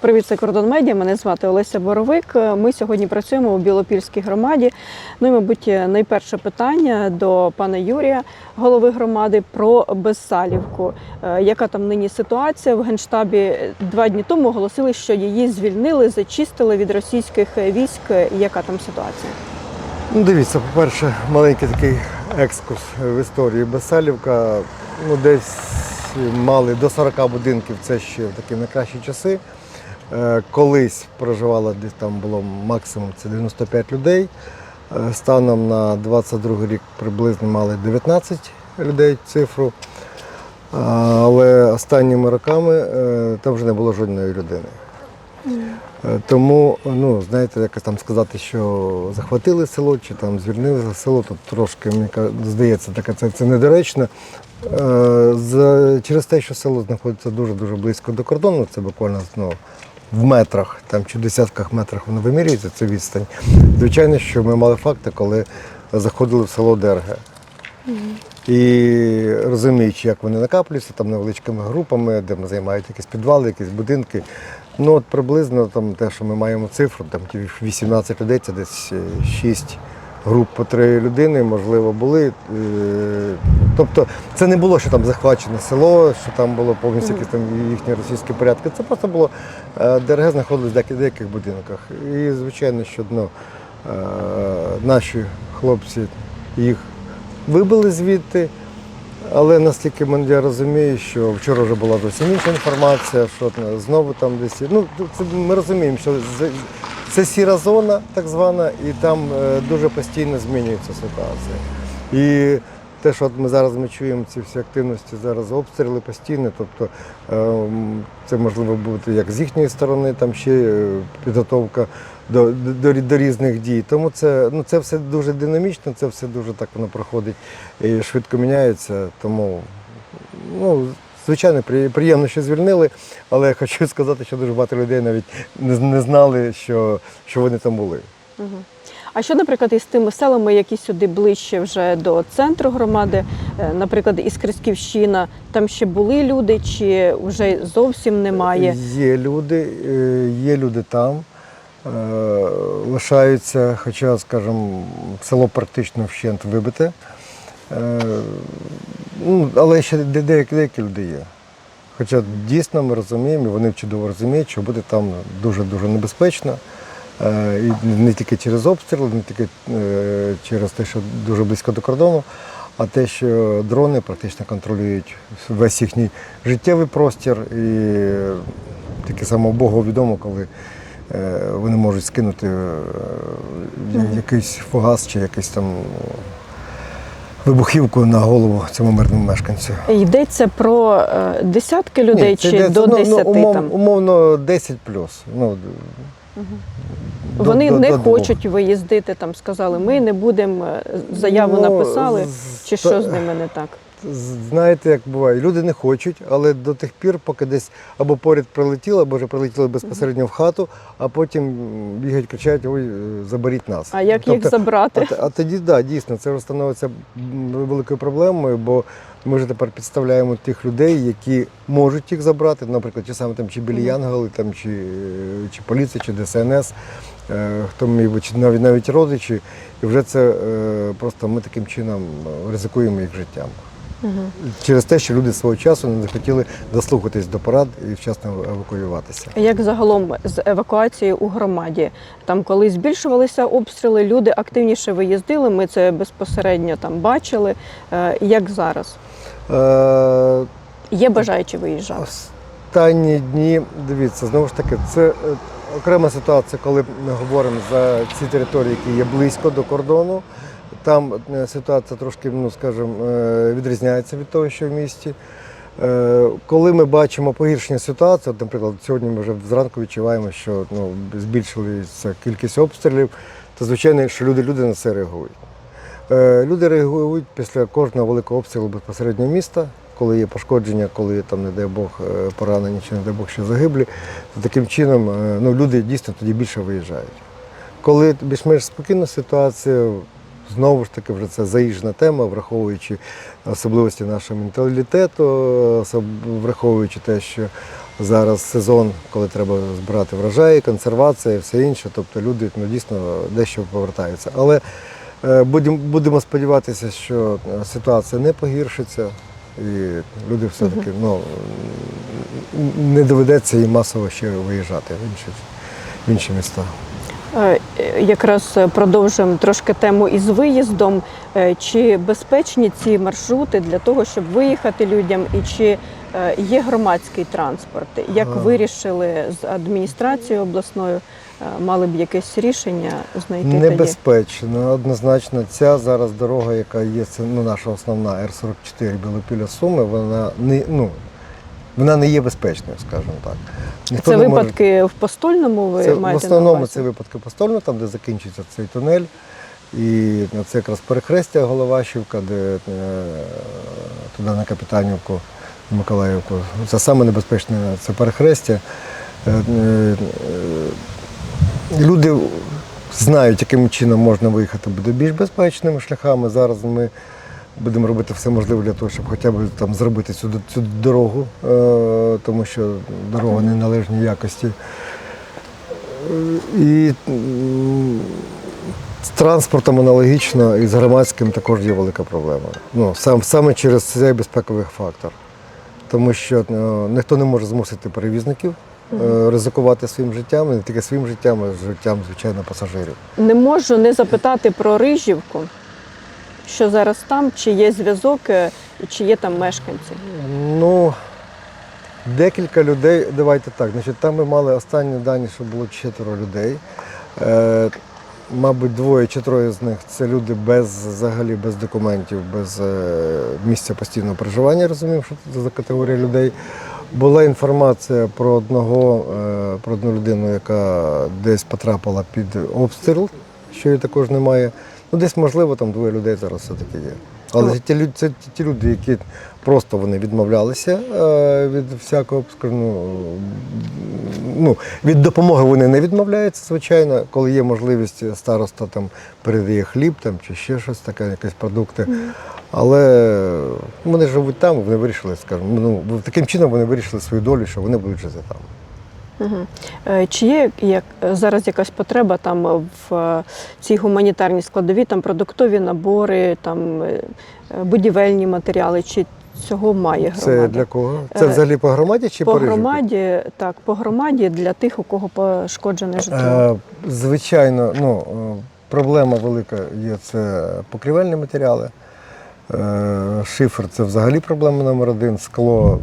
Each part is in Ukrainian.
Привіт, це Кордон Медіа. Мене звати Олеся Боровик. Ми сьогодні працюємо у Білопільській громаді. Ну і, мабуть, найперше питання до пана Юрія, голови громади, про Безсалівку. Е, Яка там нині ситуація в генштабі? Два дні тому оголосили, що її звільнили, зачистили від російських військ. Яка там ситуація? Ну, дивіться, по-перше, маленький такий екскурс в історії Бесалівка. Ну, десь мали до 40 будинків, це ще в такі найкращі часи. Е, Колись проживало десь там було максимум це 95 людей. Е, Станом на 22 рік приблизно мали 19 людей цифру. Але останніми роками е, там вже не було жодної людини. Тому, ну, знаєте, якось там сказати, що захватили село чи там звільнили село, то трошки, мені здається, таке це, це недоречно. Через те, що село знаходиться дуже-дуже близько до кордону, це буквально ну, в метрах там, чи десятках метрах воно вимірюється, це відстань. Звичайно, що ми мали факти, коли заходили в село Дерге. І розуміючи, як вони накаплюються там невеличкими групами, де ми займають якісь підвали, якісь будинки. Ну от приблизно там те, що ми маємо цифру, там ті 18 людей, це десь 6 груп по три людини, можливо, були. Е, Тобто це не було, що там захвачене село, що там було повністю якісь там їхні російські порядки. Це просто було е, ДРГ знаходились в деяких, будинках. І звичайно, що ну, наші хлопці їх вибили звідти. Але наскільки я розумію, що вчора вже була зовсім інша інформація, що знову там десь. Ну, це, ми розуміємо, що це сіра зона, так звана, і там е, дуже постійно змінюється ситуація. І те, що ми зараз ми чуємо ці всі активності, зараз обстріли постійно, тобто е, це можливо бути як з їхньої сторони, там ще е, підготовка до, до, до різних дій. Тому це, ну, це все дуже динамічно, це все дуже так воно проходить і швидко міняється. Тому, ну, звичайно, приємно, що звільнили, але я хочу сказати, що дуже багато людей навіть не, знали, що, що вони там були. А що, наприклад, із тими селами, які сюди ближче вже до центру громади, Е, наприклад, із Крисківщина, там ще були люди, чи вже зовсім немає? Є люди, е, є люди там. е, Лишаються, хоча, скажімо, село практично вщент вибите. Е, Ну, але ще деякі, деякі люди є. Хоча дійсно ми розуміємо, і вони чудово розуміють, що буде там дуже-дуже небезпечно. Е, І не тільки через обстріли, не тільки е, через те, що дуже близько до кордону, а те, що дрони практично контролюють весь їхній життєвий простір. І таке само Богу відомо, коли вони можуть скинути якийсь фугас чи якийсь там вибухівку на голову цьому мирному мешканцю. Йдеться про е, десятки людей Ні, це чи йдеться, до ну, десяти ну, умов- там? Умовно 10 плюс. Ну, до- Вони до- не до двох. хочуть виїздити, там сказали, ми не будемо, е, заяву Ну, написали, з- чи та- що з ними не так? Знаєте, як буває, люди не хочуть, але до тих пір, поки десь або поряд прилетіло, або вже прилетіли безпосередньо в хату, а потім бігають, кричать, ой, е, заберіть нас. А як їх забрати? А, а тоді, да, дійсно, це вже становиться великою проблемою, бо ми вже тепер підставляємо тих людей, які можуть їх забрати, наприклад, ті саме там чи білі янголи, там, чи, е, чи поліція, чи ДСНС, е, хто би, чи навіть навіть родичі. І вже це просто ми таким чином ризикуємо їх життям. Через те, що люди свого часу не захотіли дослухатись до порад і вчасно евакуюватися. Як загалом з евакуацією у громаді? Там, коли збільшувалися обстріли, люди активніше виїздили. Ми це безпосередньо там бачили. Е, Як зараз? Е, Є бажаючі виїжджати? Останні дні, дивіться, знову ж таки, це е, окрема ситуація, коли ми говоримо за ці території, які є близько до кордону. Там е, ситуація трошки, ну скажімо, е, відрізняється від того, що в місті. Е, Коли ми бачимо погіршення ситуації, от, наприклад, сьогодні ми вже зранку відчуваємо, що ну, збільшилася кількість обстрілів, то звичайно, що люди, люди на це реагують. Люди реагують після кожного великого обстрілу безпосередньо міста, коли є пошкодження, коли там, не дай Бог, поранені чи не дай Бог ще загиблі, то таким чином ну, люди дійсно тоді більше виїжджають. Коли більш-менш спокійна ситуація, знову ж таки, вже це заїжджена тема, враховуючи особливості нашого менталітету, враховуючи те, що зараз сезон, коли треба збирати врожаї, консервація і все інше. Тобто люди ну, дійсно дещо повертаються. Але е, будемо, сподіватися, що ситуація не погіршиться. І люди все-таки ну, не доведеться їм масово ще виїжджати в інші, в інші міста. Е, Якраз продовжимо трошки тему із виїздом. Е, Чи безпечні ці маршрути для того, щоб виїхати людям, і чи е, є громадський транспорт? Як вирішили з адміністрацією обласною, мали б якесь рішення знайти тоді? Небезпечно, однозначно. Ця зараз дорога, яка є, це ну, наша основна Р-44 Білопіля Суми, вона не, ну, вона не є безпечною, скажімо так. Ніхто Це не може- випадки в постольному ви Це, маєте в основному на це випадки постольно, там, де закінчується цей тунель. І це якраз перехрестя Головашівка, де е, туди на Капітанівку, на Миколаївку. Це саме небезпечне це перехрестя. Е, е, Люди знають, яким чином можна виїхати буде більш безпечними шляхами. Зараз ми будемо робити все можливе для того, щоб хоча б там зробити цю, цю дорогу, е, тому що дорога не належній якості. І з транспортом аналогічно і з громадським також є велика проблема. Ну, сам, саме через цей безпековий фактор. Тому що е, ніхто не може змусити перевізників е, ризикувати своїм життям, не тільки своїм життям, а життям, звичайно, пасажирів. Не можу не запитати про Рижівку, що зараз там, чи є зв'язок, е, чи є там мешканці. Ну, декілька людей, давайте так. Значить, там ми мали останні дані, що було четверо людей. Е, мабуть, двоє чи троє з них це люди без взагалі без документів, без е, місця постійного проживання. Розумів, що це за категорія людей. Була інформація про одного, е, про одну людину, яка десь потрапила під обстріл, що її також немає. Ну, десь, можливо, там двоє людей зараз все-таки є. Але це ті, лю- це ті- ті люди, які просто вони відмовлялися е, від всякого скажімо, ну, ну, від допомоги вони не відмовляються, звичайно, коли є можливість староста там передає хліб там, чи ще щось таке, якісь продукти. Але вони живуть там, вони вирішили, скажімо, ну, таким чином вони вирішили свою долю, що вони будуть жити там. Угу. Чи є як, зараз якась потреба там в е, цій гуманітарній складовій, там продуктові набори, там е, будівельні матеріали, чи цього має громада? Це для кого? Це взагалі по громаді чи по по, громаді, так, по громаді для тих, у кого пошкоджене житло. Звичайно, ну, проблема велика є це покрівельні матеріали. Шифер це взагалі проблема номер один. Скло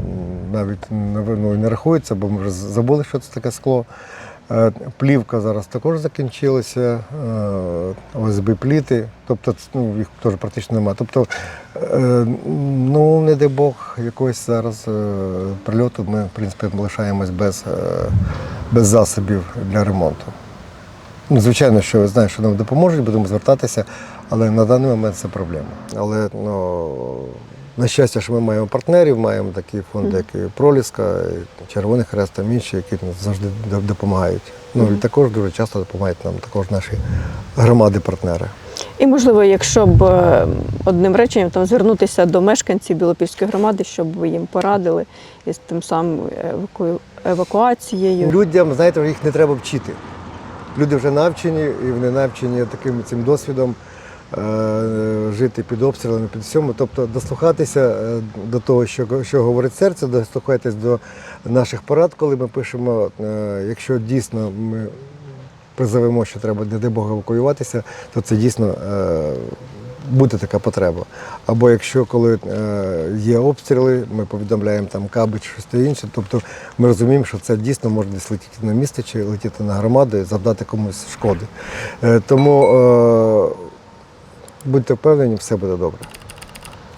навіть ну, не рахується, бо ми вже забули, що це таке скло. Е, Плівка зараз також закінчилася, е, ОСБ пліти, тобто ну, їх теж практично немає. Тобто, е, ну не дай Бог, якогось зараз прильоту ми в принципі лишаємось без, без засобів для ремонту. Ну, звичайно, що знаю, що нам допоможуть, будемо звертатися, але на даний момент це проблема. Але ну, на щастя, що ми маємо партнерів, маємо такі фонди, як і Проліска, і Червоний Хрест, там інші, які нам завжди допомагають. Ну і також дуже часто допомагають нам також наші громади-партнери. І можливо, якщо б е, одним реченням там звернутися до мешканців Білопільської громади, щоб ви їм порадили із тим самим еваку... евакуацією. Людям, знаєте, їх не треба вчити. Люди вже навчені, і вони навчені таким цим досвідом е, жити під обстрілами, під всьому. Тобто дослухатися е, до того, що, що говорить серце, дослухатись до наших порад, коли ми пишемо, е, якщо дійсно ми призовемо, що треба, не дай Бог, евакуюватися, то це дійсно е, буде така потреба. Або якщо коли е, є обстріли, ми повідомляємо там каби чи щось інше, тобто ми розуміємо, що це дійсно може десь летіти на місто чи летіти на громаду і завдати комусь шкоди. Е, тому е, будьте впевнені, все буде добре.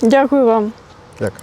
Дякую вам. Дякую.